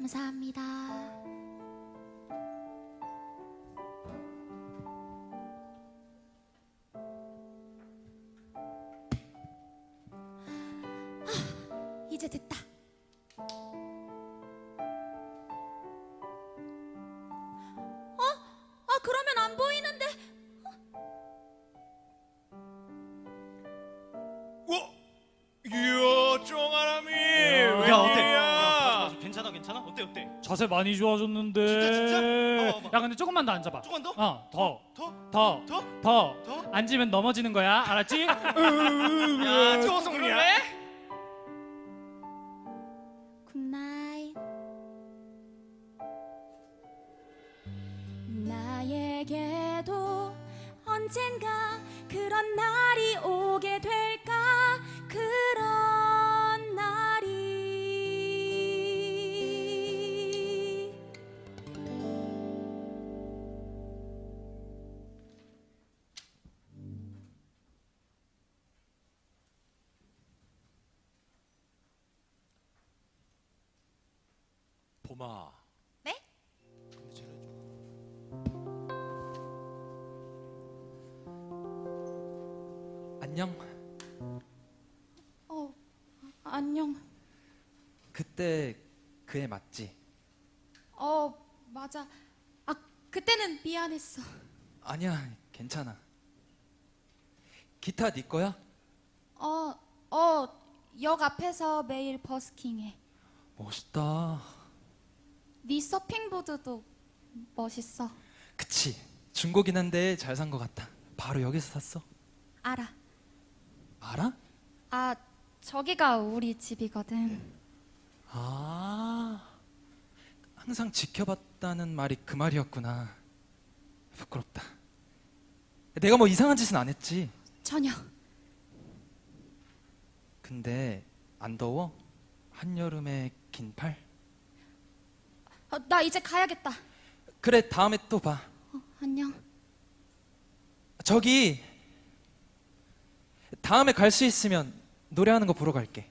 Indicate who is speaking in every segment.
Speaker 1: 감사합니다. 아, 이제 됐다. 어? 아, 그러면 안 보이는데.
Speaker 2: 자세 많이 좋아졌는데.
Speaker 3: 진짜, 진짜? 봐봐, 봐봐.
Speaker 2: 야 근데 조금만 더 앉아봐.
Speaker 3: 조금 더?
Speaker 2: 어, 더,
Speaker 3: 더?
Speaker 2: 더,
Speaker 3: 더?
Speaker 2: 더.
Speaker 3: 더?
Speaker 2: 앉으면 넘어지는 거야, 알았지?
Speaker 3: 야, 초성이야?
Speaker 4: 봄아.
Speaker 1: 네?
Speaker 5: 안녕.
Speaker 1: 어 안녕
Speaker 5: 그때 그 애 맞지?
Speaker 1: 어 맞아 아 그때는 미안했어
Speaker 5: 아니야, 괜찮아. 기타 네 거야?
Speaker 1: 어 어 역 앞에서 매일 버스킹해
Speaker 5: 멋있다.
Speaker 1: 네 서핑보드도 멋있어
Speaker 5: 그치. 중고긴 한데 잘산거 같다. 바로 여기서 샀어.
Speaker 1: 알아
Speaker 5: 알아?
Speaker 1: 아 저기가 우리 집이거든
Speaker 5: 아. 항상 지켜봤다는 말이 그 말이었구나. 부끄럽다. 내가 뭐 이상한 짓은 안 했지.
Speaker 1: 전혀
Speaker 5: 근데 안 더워? 한여름에 긴 팔?
Speaker 1: 어, 나 이제 가야겠다
Speaker 5: 그래, 다음에 또 봐.
Speaker 1: 어, 안녕
Speaker 5: 저기 다음에 갈 수 있으면 노래하는 거 보러 갈게.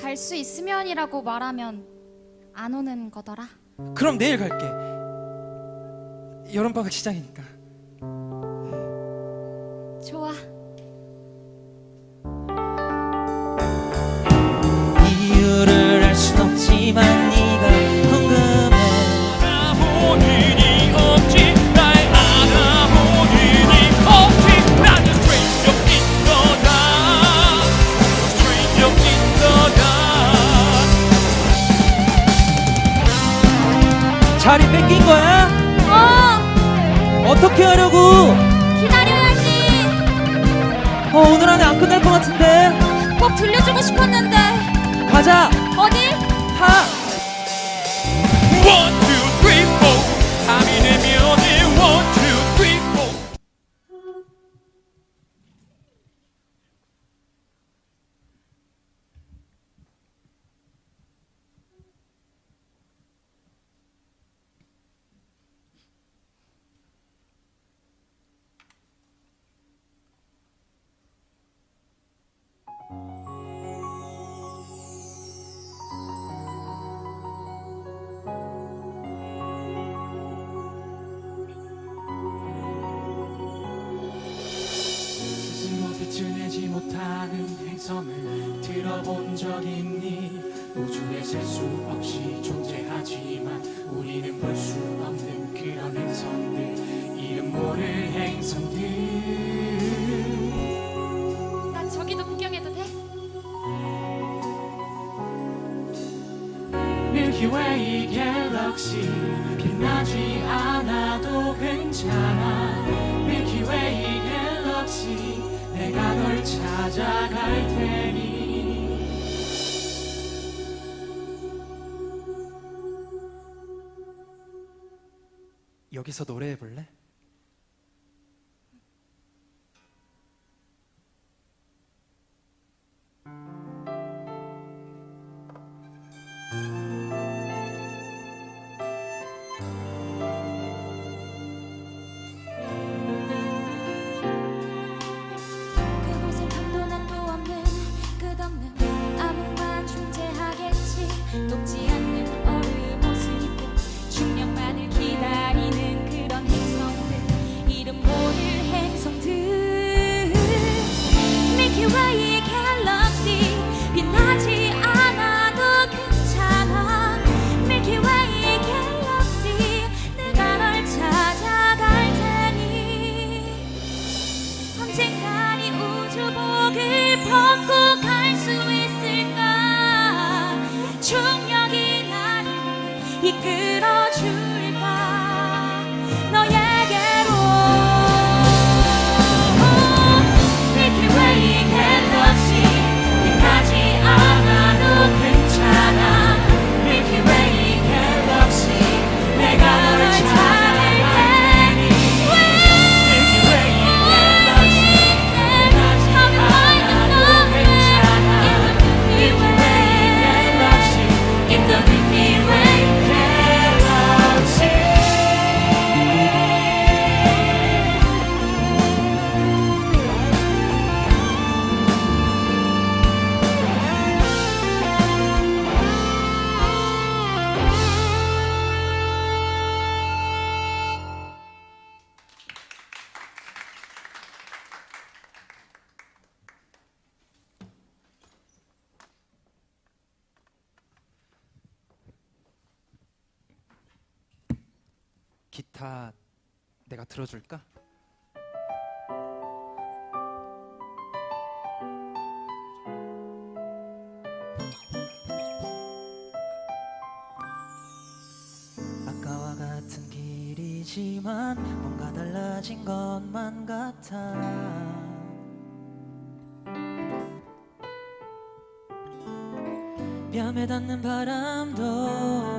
Speaker 1: 갈 수 있으면이라고 말하면 안 오는 거더라
Speaker 5: 그럼 내일 갈게. 여름방학 시작이니까.
Speaker 1: 좋아
Speaker 6: 들어본 적 있니? 우주에 셀 수 없이 존재하지만 우리는 볼 수 없는 그런 행성들 이름 모를 행성들
Speaker 1: 나 저기도 구경해도 돼?
Speaker 6: 밀키웨이 갤럭시 빛나지 않아도 괜찮아 밀키웨이 갤럭시 내가 널 찾아갈 테니
Speaker 5: 여기서 노래해 볼래?
Speaker 1: you.
Speaker 5: 기타 내가 들어줄까?
Speaker 7: 아까와 같은 길이지만 뭔가 달라진 것만 같아 뺨에 닿는 바람도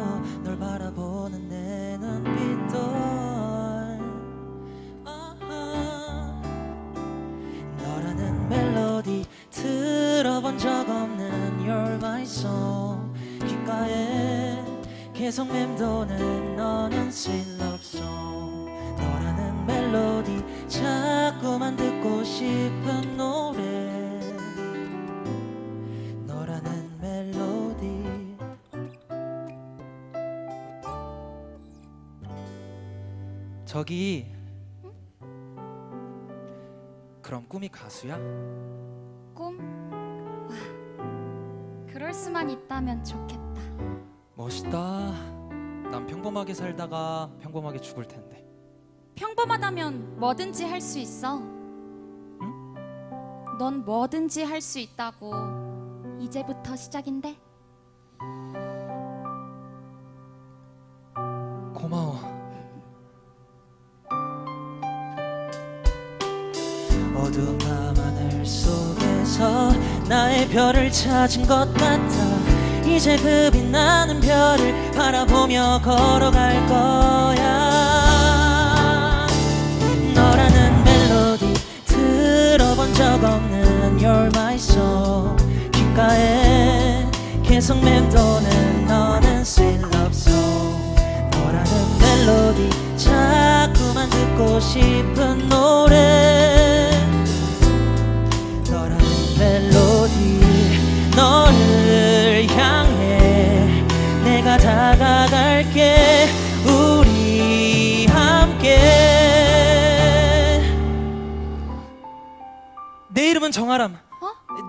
Speaker 5: 저기 그럼 꿈이 가수야?
Speaker 1: 꿈? 와, 그럴 수만 있다면 좋겠다.
Speaker 5: 멋있다. 난 평범하게 살다가 평범하게 죽을 텐데.
Speaker 1: 평범하다면 뭐든지 할 수 있어. 넌 뭐든지 할 수 있다고. 이제부터 시작인데.
Speaker 7: 나의 별을 찾은 것 같아. 이제 그 빛나는 별을 바라보며 걸어갈 거야. 너라는 멜로디 들어본 적 없는 You're my song 귓가에 계속 맴도는 너는 sweet love song 너라는 멜로디 자꾸만 듣고 싶은 노래
Speaker 5: 이름은 정아람.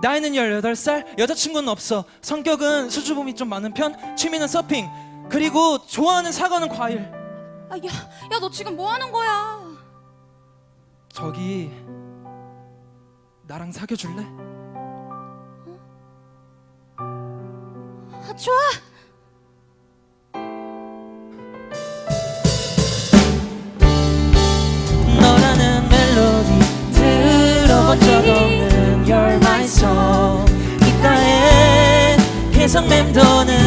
Speaker 5: 나이는 18살, 여자친구는 없어. 성격은 수줍음이 좀 많은 편, 취미는 서핑. 그리고 좋아하는 사과는 과일.
Speaker 1: 아, 야, 야, 너 지금 뭐 하는 거야?
Speaker 5: 저기 나랑 사귀어 줄래?
Speaker 1: 아, 좋아.
Speaker 7: 계속 맴도는